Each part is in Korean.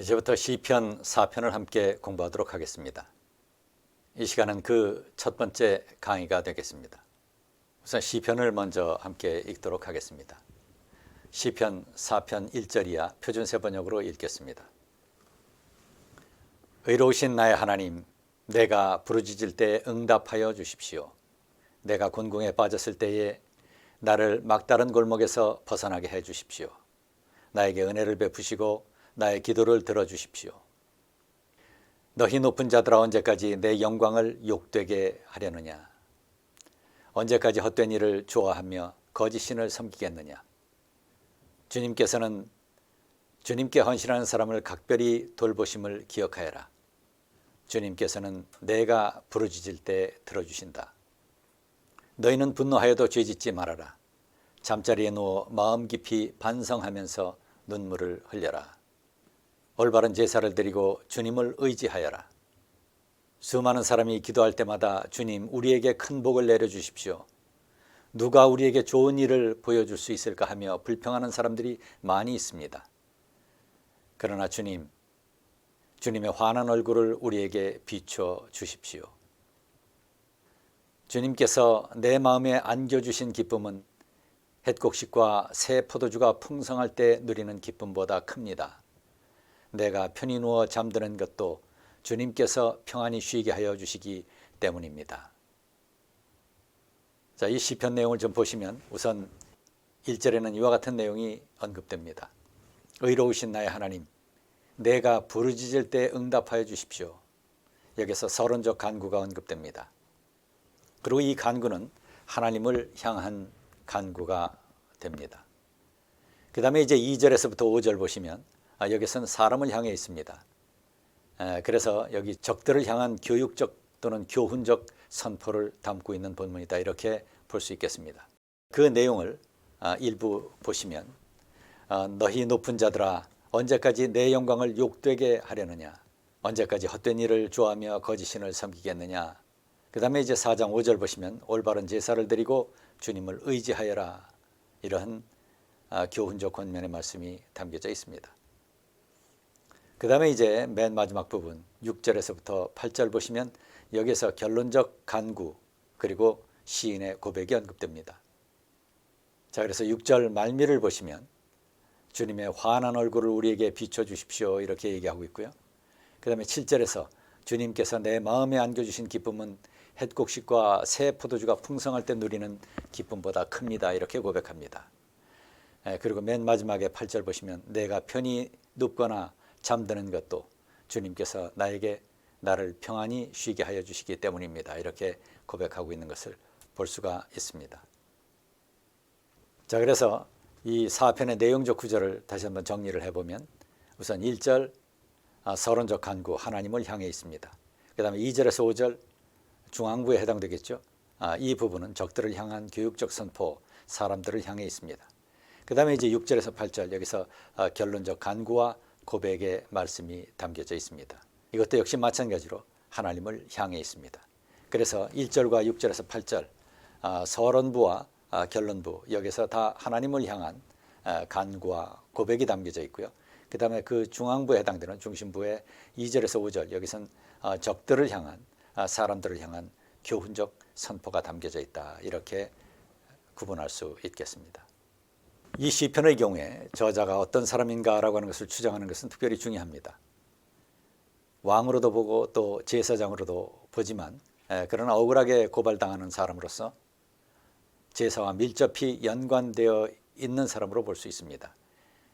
이제부터 시편 4편을 함께 공부하도록 하겠습니다. 이 시간은 그 첫 번째 강의가 되겠습니다. 우선 시편을 먼저 함께 읽도록 하겠습니다. 시편 4편 1절이야 표준 세 번역으로 읽겠습니다. 의로우신 나의 하나님, 내가 부르짖을 때 응답하여 주십시오. 내가 곤궁에 빠졌을 때에 나를 막다른 골목에서 벗어나게 해 주십시오. 나에게 은혜를 베푸시고 나의 기도를 들어주십시오. 너희 높은 자들아 언제까지 내 영광을 욕되게 하려느냐? 언제까지 헛된 일을 좋아하며 거짓 신을 섬기겠느냐? 주님께서는 주님께 헌신하는 사람을 각별히 돌보심을 기억하여라. 주님께서는 내가 부르짖을 때 들어주신다. 너희는 분노하여도 죄짓지 말아라. 잠자리에 누워 마음 깊이 반성하면서 눈물을 흘려라. 올바른 제사를 드리고 주님을 의지하여라. 수많은 사람이 기도할 때마다 주님 우리에게 큰 복을 내려 주십시오. 누가 우리에게 좋은 일을 보여줄 수 있을까 하며 불평하는 사람들이 많이 있습니다. 그러나 주님, 주님의 환한 얼굴을 우리에게 비춰 주십시오. 주님께서 내 마음에 안겨주신 기쁨은 햇곡식과 새 포도주가 풍성할 때 누리는 기쁨보다 큽니다. 내가 편히 누워 잠드는 것도 주님께서 평안히 쉬게 하여 주시기 때문입니다. 자, 이 시편 내용을 좀 보시면 우선 1절에는 이와 같은 내용이 언급됩니다. 의로우신 나의 하나님, 내가 부르짖을 때 응답하여 주십시오. 여기서 서론적 간구가 언급됩니다. 그리고 이 간구는 하나님을 향한 간구가 됩니다. 그 다음에 이제 2절에서부터 5절 보시면 아, 여기서는 사람을 향해 있습니다. 그래서 여기 적들을 향한 교육적 또는 교훈적 선포를 담고 있는 본문이다 이렇게 볼 수 있겠습니다. 그 내용을 아, 일부 보시면 아, 너희 높은 자들아 언제까지 내 영광을 욕되게 하려느냐 언제까지 헛된 일을 좋아하며 거짓신을 섬기겠느냐 그 다음에 이제 4장 5절 보시면 올바른 제사를 드리고 주님을 의지하여라 이러한 교훈적 권면의 말씀이 담겨져 있습니다. 그 다음에 이제 맨 마지막 부분 6절에서부터 8절 보시면 여기서 결론적 간구 그리고 시인의 고백이 언급됩니다. 자 그래서 6절 말미를 보시면 주님의 환한 얼굴을 우리에게 비춰주십시오 이렇게 얘기하고 있고요. 그 다음에 7절에서 주님께서 내 마음에 안겨주신 기쁨은 햇곡식과 새 포도주가 풍성할 때 누리는 기쁨보다 큽니다 이렇게 고백합니다. 그리고 맨 마지막에 8절 보시면 내가 편히 눕거나 잠드는 것도 주님께서 나에게 나를 평안히 쉬게 하여 주시기 때문입니다. 이렇게 고백하고 있는 것을 볼 수가 있습니다. 자, 그래서 이 4편의 내용적 구절을 다시 한번 정리를 해보면 우선 1절 아, 서론적 간구 하나님을 향해 있습니다. 그 다음에 2절에서 5절 중앙부에 해당되겠죠. 아, 이 부분은 적들을 향한 교육적 선포 사람들을 향해 있습니다. 그 다음에 이제 6절에서 8절 여기서 아, 결론적 간구와 고백의 말씀이 담겨져 있습니다. 이것도 역시 마찬가지로 하나님을 향해 있습니다. 그래서 1절과 6절에서 8절 아, 서론부와 아, 결론부 여기서 다 하나님을 향한 아, 간구와 고백이 담겨져 있고요. 그 다음에 그 중앙부에 해당되는 중심부의 2절에서 5절 여기선 적들을 향한 사람들을 향한 교훈적 선포가 담겨져 있다 이렇게 구분할 수 있겠습니다. 이 시편의 경우에 저자가 어떤 사람인가라고 하는 것을 추정하는 것은 특별히 중요합니다. 왕으로도 보고 또 제사장으로도 보지만 그러나 억울하게 고발당하는 사람으로서 제사와 밀접히 연관되어 있는 사람으로 볼 수 있습니다.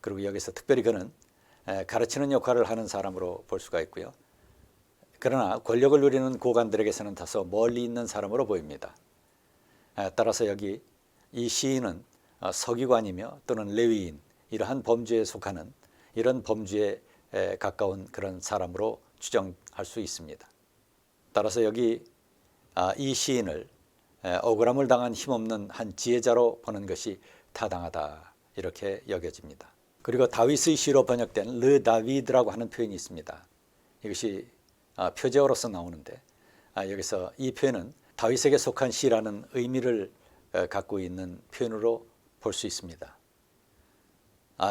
그리고 여기서 특별히 그는 가르치는 역할을 하는 사람으로 볼 수가 있고요. 그러나 권력을 누리는 고관들에게서는 다소 멀리 있는 사람으로 보입니다. 따라서 여기 이 시인은 서기관이며 또는 레위인 이러한 범죄에 속하는 이런 범죄에 가까운 그런 사람으로 추정할 수 있습니다. 따라서 여기 이 시인을 억울함을 당한 힘없는 한 지혜자로 보는 것이 타당하다 이렇게 여겨집니다. 그리고 다윗의 시로 번역된 르 다비드라고 하는 표현이 있습니다. 이것이 표제어로서 나오는데 여기서 이 표현은 다윗에게 속한 시라는 의미를 갖고 있는 표현으로 볼 수 있습니다.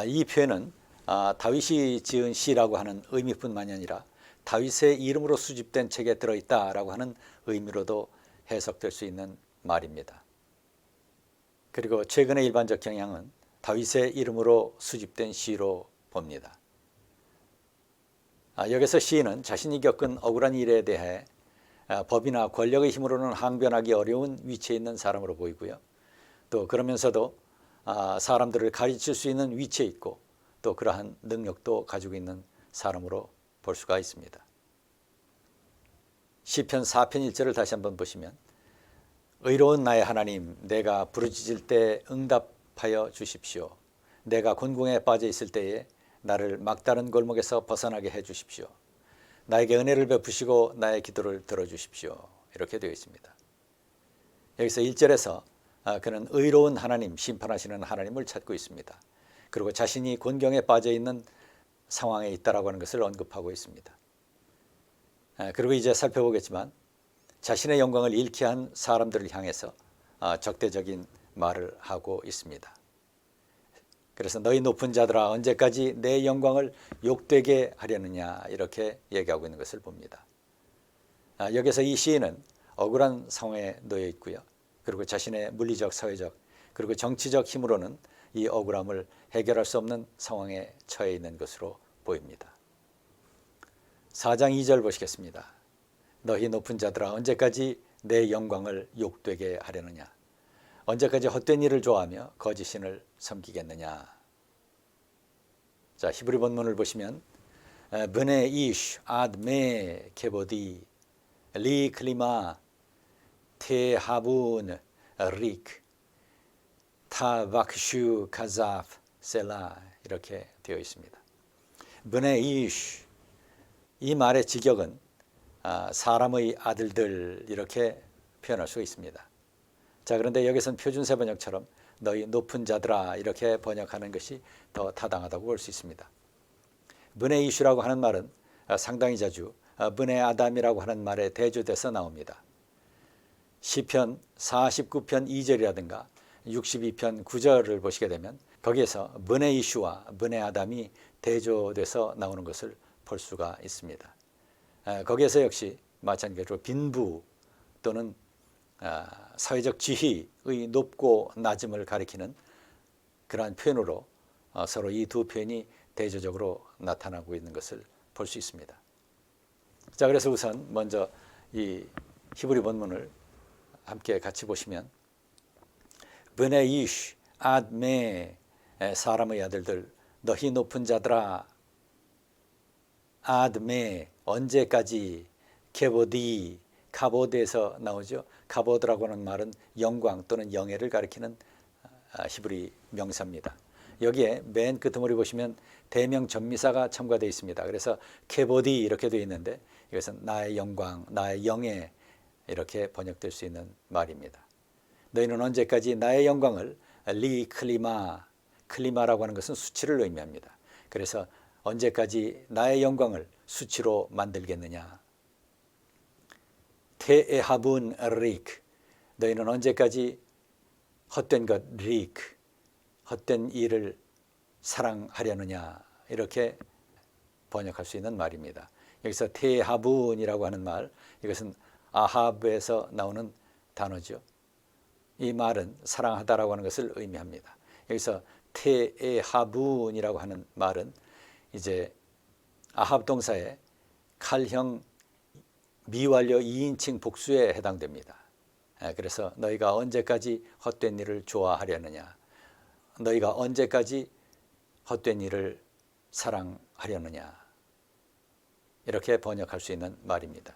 이 표현은 아, 다윗이 지은 시라고 하는 의미뿐만이 아니라 다윗의 이름으로 수집된 책에 들어있다라고 하는 의미로도 해석될 수 있는 말입니다. 그리고 최근의 일반적 경향은 다윗의 이름으로 수집된 시로 봅니다. 아, 여기서 시인은 자신이 겪은 억울한 일에 대해 아, 법이나 권력의 힘으로는 항변하기 어려운 위치에 있는 사람으로 보이고요. 또 그러면서도 아, 사람들을 가르칠 수 있는 위치에 있고 또 그러한 능력도 가지고 있는 사람으로 볼 수가 있습니다. 시편 4편 1절을 다시 한번 보시면 의로운 나의 하나님 내가 부르짖을 때 응답하여 주십시오. 내가 곤궁에 빠져 있을 때에 나를 막다른 골목에서 벗어나게 해 주십시오. 나에게 은혜를 베푸시고 나의 기도를 들어 주십시오. 이렇게 되어 있습니다. 여기서 1절에서 아, 그는 의로운 하나님, 심판하시는 하나님을 찾고 있습니다. 그리고 자신이 곤경에 빠져 있는 상황에 있다라고 하는 것을 언급하고 있습니다. 아, 그리고 이제 살펴보겠지만 자신의 영광을 잃게 한 사람들을 향해서 아, 적대적인 말을 하고 있습니다. 그래서 너희 높은 자들아 언제까지 내 영광을 욕되게 하려느냐 이렇게 얘기하고 있는 것을 봅니다. 아, 여기서 이 시인은 억울한 상황에 놓여 있고요. 그리고 자신의 물리적, 사회적, 그리고 정치적 힘으로는 이 억울함을 해결할 수 없는 상황에 처해 있는 것으로 보입니다. 4장 2절 보시겠습니다. 너희 높은 자들아 언제까지 내 영광을 욕되게 하려느냐 언제까지 헛된 일을 좋아하며 거짓신을 섬기겠느냐 자 히브리 본문을 보시면 브네 이슈 아드메 케보디 리 클리마 테하분 릭 타박슈 카자프 셀라 이렇게 되어 있습니다. 브네 이슈 이 말의 직역은 아, 사람의 아들들 이렇게 표현할 수 있습니다. 자 그런데 여기서는 표준세 번역처럼 너희 높은 자들아 이렇게 번역하는 것이 더 타당하다고 볼 수 있습니다. 문의 이슈라고 하는 말은 아, 상당히 자주 문의 아담이라고 하는 말에 대조돼서 나옵니다. 시편 49편 2절이라든가 62편 9절을 보시게 되면 거기에서 문의 이슈와 문의 아담이 대조돼서 나오는 것을 볼 수가 있습니다. 거기에서 역시 마찬가지로 빈부 또는 아, 사회적 지위의 높고 낮음을 가리키는 그러한 표현으로 어, 서로 이 두 표현이 대조적으로 나타나고 있는 것을 볼 수 있습니다. 자, 그래서 우선 먼저 이 히브리 본문을 함께 같이 보시면 브네 이슈 아드메 사람의 아들들 너희 높은 자들아 아드메 언제까지 케보디 카보드에서 나오죠. 카보드라고 하는 말은 영광 또는 영예를 가리키는 아, 히브리 명사입니다. 여기에 맨 끝머리 보시면 대명 전미사가 첨가되어 있습니다. 그래서 케보디 이렇게 되어 있는데 이것은 나의 영광, 나의 영예 이렇게 번역될 수 있는 말입니다. 너희는 언제까지 나의 영광을 리 클리마, 클리마라고 하는 것은 수치를 의미합니다. 그래서 언제까지 나의 영광을 수치로 만들겠느냐. 테에하분 릭 너희는 언제까지 헛된 것 릭, 헛된 일을 사랑하려느냐 이렇게 번역할 수 있는 말입니다. 여기서 테하분이라고 하는 말 이것은 아합에서 나오는 단어죠. 이 말은 사랑하다라고 하는 것을 의미합니다. 여기서 테에하분이라고 하는 말은 이제 아합 동사의 칼형 미완료 2인칭 복수에 해당됩니다. 예, 그래서 너희가 언제까지 헛된 일을 좋아하려느냐? 너희가 언제까지 헛된 일을 사랑하려느냐? 이렇게 번역할 수 있는 말입니다.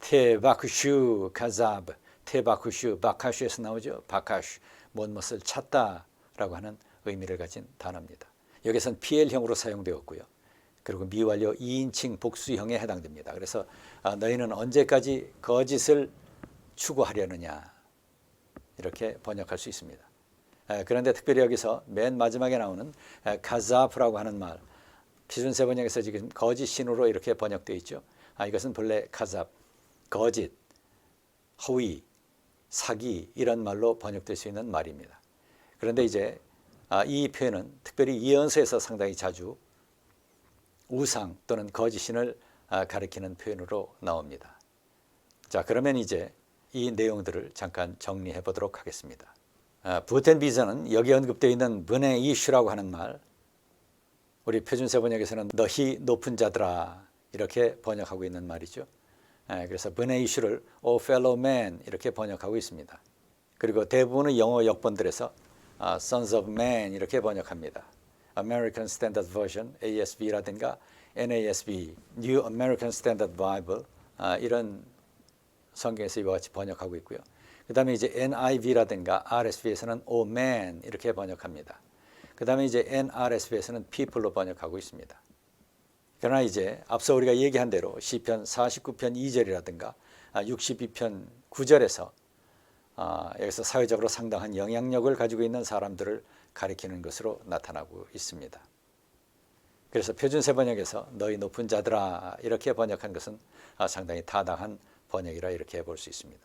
테바쿠슈 카자브 테바쿠슈 바카슈에서 나오죠. 바카슈 못못을 찾다라고 하는 의미를 가진 단어입니다. 여기서는 PL형으로 사용되었고요. 그리고 미완료 2인칭 복수형에 해당됩니다. 그래서 아, 너희는 언제까지 거짓을 추구하려느냐 이렇게 번역할 수 있습니다. 그런데 특별히 여기서 맨 마지막에 나오는 가자프라고 하는 말 기준세 번역에서 지금 거짓 신으로 이렇게 번역되어 있죠. 아, 이것은 본래 가잡, 거짓, 허위, 사기 이런 말로 번역될 수 있는 말입니다. 그런데 이제 아, 이 표현은 특별히 예언서에서 상당히 자주 우상 또는 거짓신을 아, 가리키는 표현으로 나옵니다. 자, 그러면 이제 이 내용들을 잠깐 정리해 보도록 하겠습니다. 아, 부텐비전은 여기 언급되어 있는 번의 이슈라고 하는 말, 우리 표준세 번역에서는 너희 높은 자들아 이렇게 번역하고 있는 말이죠. 아, 그래서 번의 이슈를 O fellow man 이렇게 번역하고 있습니다. 그리고 대부분의 영어 역본들에서 아, Sons of Man 이렇게 번역합니다. American Standard Version ASV라든가 NASB New American Standard Bible 아, 이런 성경에서 이와 같이 번역하고 있고요. 그 다음에 이제 NIV라든가 RSV에서는 O man 이렇게 번역합니다. 그 다음에 이제 NRSV에서는 people로 번역하고 있습니다. 그러나 이제 앞서 우리가 얘기한 대로 시편 49편 2절이라든가 62편 9절에서 아, 여기서 사회적으로 상당한 영향력을 가지고 있는 사람들을 가리키는 것으로 나타나고 있습니다. 그래서 표준세 번역에서 너희 높은 자들아 이렇게 번역한 것은 아, 상당히 타당한 번역이라 이렇게 볼 수 있습니다.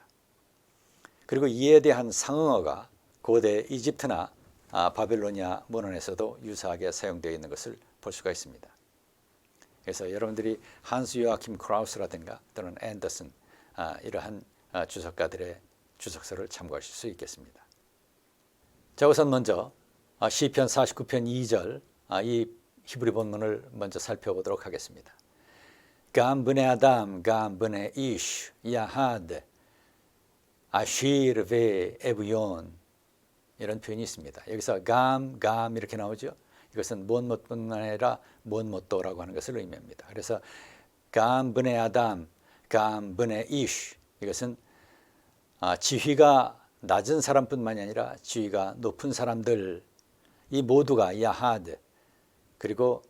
그리고 이에 대한 상응어가 고대 이집트나 아, 바벨로니아 문헌에서도 유사하게 사용되어 있는 것을 볼 수가 있습니다. 그래서 여러분들이 한스 요아킴 크라우스라든가 또는 앤더슨 아, 이러한 아, 주석가들의 주석서를 참고하실 수 있겠습니다. 자 우선 먼저 아, 시편 49편 2절 아, 이 히브리 본문을 먼저 살펴보도록 하겠습니다. 감 브네 이슈 야하드 아쉬르 베 에브yon 이런 표현이 있습니다. 여기서 감, 감 이렇게 나오죠. 이것은 못못뿐만 아니라 못못도라고 하는 것을 의미합니다. 그래서 감 브네 아담, 감 브네 이슈 이것은 아, 지위가 낮은 사람뿐만이 아니라 지위가 높은 사람들 이 모두가 야하드 그리고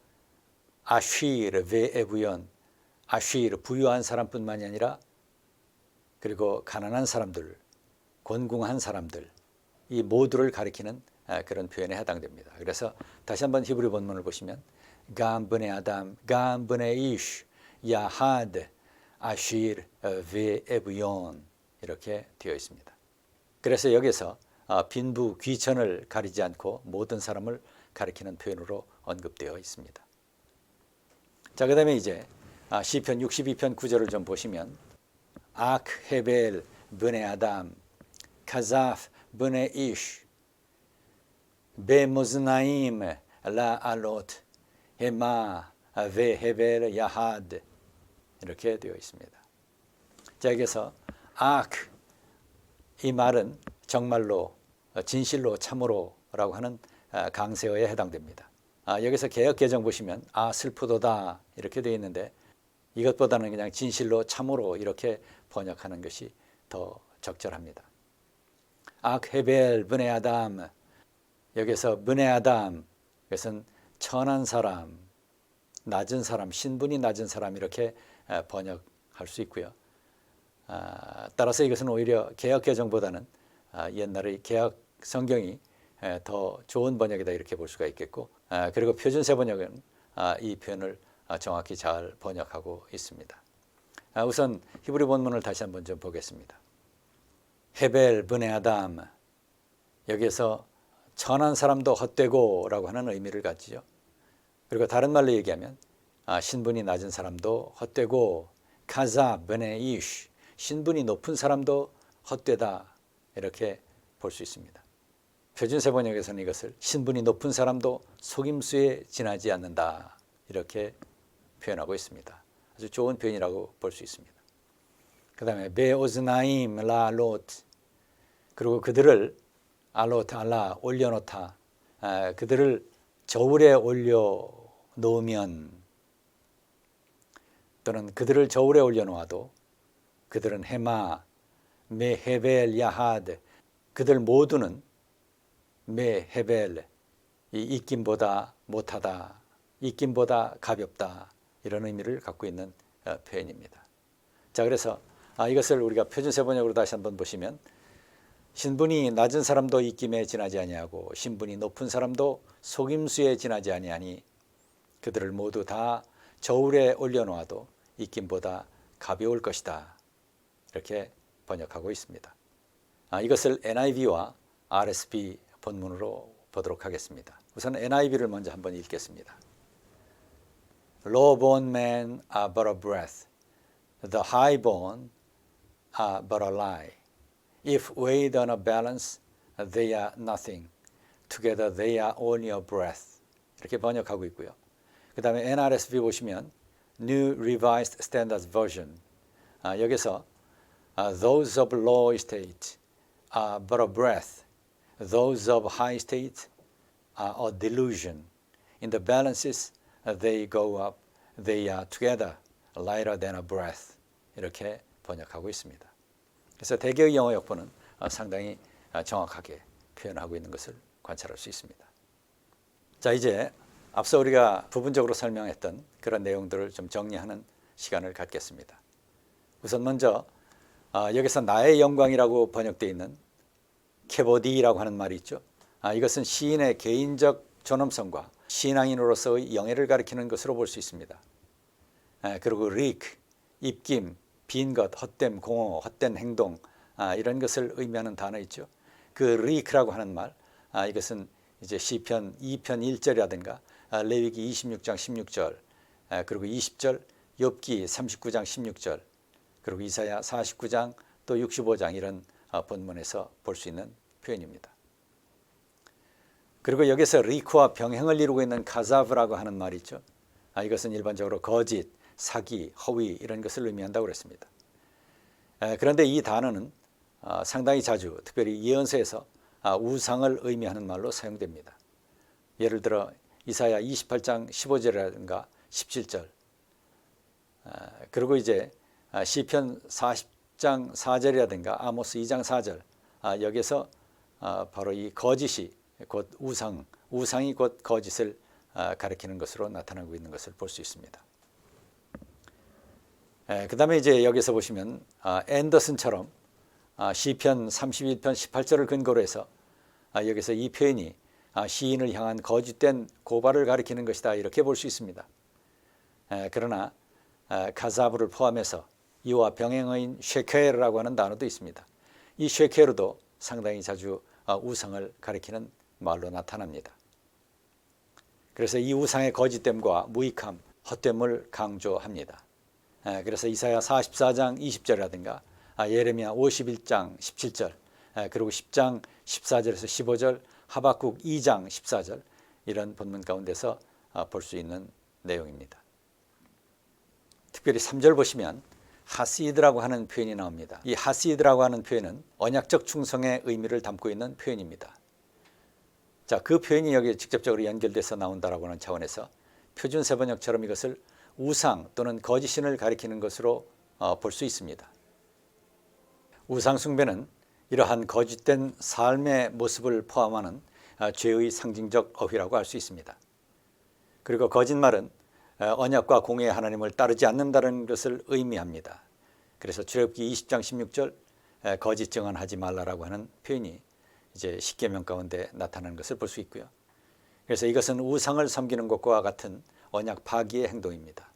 아쉬르 베에부연 아쉬르 부유한 사람뿐만이 아니라 그리고 가난한 사람들 곤궁한 사람들 이 모두를 가리키는 아, 그런 표현에 해당됩니다. 그래서 다시 한번 히브리 본문을 보시면 감브네 아담 감브네 이슈 야하드 아쉬르 베에부연 이렇게 되어 있습니다. 그래서 여기서 아, 빈부 귀천을 가리지 않고 모든 사람을 가리키는 표현으로 언급되어 있습니다. 자, 그 다음에 이제 아, 시편 62편 9절을 좀 보시면 악 헤벨 브네 아담 카자프 브네 이슈 알롯 헤마 베 헤벨 야하드 이렇게 되어 있습니다. 자, 여기서 악, 이 말은 정말로 진실로 참으로라고 하는 아, 강세어에 해당됩니다. 아, 여기서 개혁 개정 보시면 아 슬프도다 이렇게 되어 있는데 이것보다는 그냥 진실로 참으로 이렇게 번역하는 것이 더 적절합니다. 악 헤벨 브네 아담 여기서 브네 아담 이것은 천한 사람, 낮은 사람, 신분이 낮은 사람 이렇게 아, 번역할 수 있고요. 아, 따라서 이것은 오히려 개혁 개정보다는 아, 옛날의 개혁 성경이 에, 더 좋은 번역이다 이렇게 볼 수가 있겠고 아, 그리고 표준세 번역은 아, 이 표현을 아, 정확히 잘 번역하고 있습니다. 아, 우선 히브리 본문을 다시 한번 좀 보겠습니다. 헤벨 브네 아담 여기에서 천한 사람도 헛되고라고 하는 의미를 가지죠. 그리고 다른 말로 얘기하면 아, 신분이 낮은 사람도 헛되고 카자 브네 이슈 신분이 높은 사람도 헛되다 이렇게 볼 수 있습니다. 표준세 번역에서는 이것을 신분이 높은 사람도 속임수에 지나지 않는다 이렇게 표현하고 있습니다. 아주 좋은 표현이라고 볼 수 있습니다. 그 다음에 베오즈나임 라롯 그리고 그들을 알롯 알라 올려놓다 아, 그들을 저울에 올려 놓으면 또는 그들을 저울에 올려 놓아도 그들은 헤마, 메헤벨 야하드 그들 모두는 메헤벨 이 입김보다 못하다 입김보다 가볍다 이런 의미를 갖고 있는 어, 표현입니다. 자 그래서 아, 이것을 우리가 표준 세 번역으로 다시 한번 보시면 신분이 낮은 사람도 입김에 지나지 아니하고 신분이 높은 사람도 속임수에 지나지 아니하니 그들을 모두 다 저울에 올려놓아도 입김보다 가벼울 것이다. 이렇게 번역하고 있습니다. 아, 이것을 NIV와 RSB 본문으로 보도록 하겠습니다. 우선 NIV를 먼저 한번 읽겠습니다. Low-born men are but a breath. The high-born are but a lie. If weighed on a balance, they are nothing. Together they are only a breath. 이렇게 번역하고 있고요. 그 다음에 NRSV 보시면 New Revised Standard Version. 아, 여기서 아, Those of low estate are but a breath. Those of high estate are a delusion. In the balances, they go up. They are together lighter than a breath. 이렇게 번역하고 있습니다. 그래서 대개의 영어 역본은 어, 상당히 어, 정확하게 표현하고 있는 것을 관찰할 수 있습니다. 자, 이제 앞서 우리가 부분적으로 설명했던 그런 내용들을 좀 정리하는 시간을 갖겠습니다. 우선 먼저 어, 여기서 나의 영광이라고 번역되어 있는 케보디라고 하는 말이 있죠. 아, 이것은 시인의 개인적 존엄성과 신앙인으로서의 영예를 가리키는 것으로 볼 수 있습니다. 아, 그리고 리크, 입김, 빈 것, 헛됨, 공허, 헛된 행동 아, 이런 것을 의미하는 단어 있죠. 그 리크라고 하는 말, 아, 이것은 이제 시편 2편 1절이라든가 아, 레위기 26장 16절, 아, 그리고 20절, 욥기 39장 16절, 그리고 이사야 49장 또 65장 이런 어, 본문에서 볼 수 있는 표현입니다. 그리고 여기서 리크와 병행을 이루고 있는 카자브라고 하는 말이 있죠. 아, 이것은 일반적으로 거짓, 사기, 허위 이런 것을 의미한다고 그랬습니다. 에, 그런데 이 단어는 어, 상당히 자주 특별히 예언서에서 아, 우상을 의미하는 말로 사용됩니다. 예를 들어 이사야 28장 15절이라든가 17절 아, 그리고 이제 아, 시편 40장 4절이라든가 아모스 2장 4절 아, 여기서 아, 바로 이 거짓이 곧 우상, 우상이 곧 거짓을 아, 가리키는 것으로 나타나고 있는 것을 볼 수 있습니다. 그 다음에 이제 여기서 보시면 아, 앤더슨처럼 아, 시편 31편 18절을 근거로 해서 아, 여기서 이 표현이 아, 시인을 향한 거짓된 고발을 가리키는 것이다 이렇게 볼 수 있습니다. 에, 그러나 아, 가사브를 포함해서 이와 병행어인 쉐케르라고 하는 단어도 있습니다. 이 쉐케르도 상당히 자주 아, 우상을 가리키는 말로 나타납니다. 그래서 이 우상의 거짓됨과 무익함, 헛됨을 강조합니다. 에, 그래서 이사야 44장 20절이라든가 아, 예레미야 51장 17절 에, 그리고 10장 14절에서 15절 하박국 2장 14절 이런 본문 가운데서 아, 볼수 있는 내용입니다. 특별히 3절 보시면 하시드라고 하는 표현이 나옵니다. 이 하시드라고 하는 표현은 언약적 충성의 의미를 담고 있는 표현입니다. 자, 그 표현이 여기 직접적으로 연결돼서 나온다라고 하는 차원에서 표준 세번역처럼 이것을 우상 또는 거짓신을 가리키는 것으로 어, 볼수 있습니다. 우상 숭배는 이러한 거짓된 삶의 모습을 포함하는 어, 죄의 상징적 어휘라고 할 수 있습니다. 그리고 거짓말은 어, 언약과 공의 하나님을 따르지 않는다는 것을 의미합니다. 그래서 출애굽기 20장 16절 에, 거짓 증언하지 말라라고 하는 표현이 이제 십계명 가운데 나타나는 것을 볼 수 있고요. 그래서 이것은 우상을 섬기는 것과 같은 언약 파기의 행동입니다.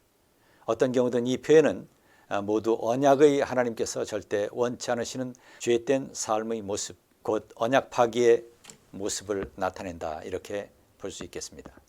어떤 경우든 이 표현은 아, 모두 언약의 하나님께서 절대 원치 않으시는 죄된 삶의 모습, 곧 언약 파기의 모습을 나타낸다 이렇게 볼 수 있겠습니다.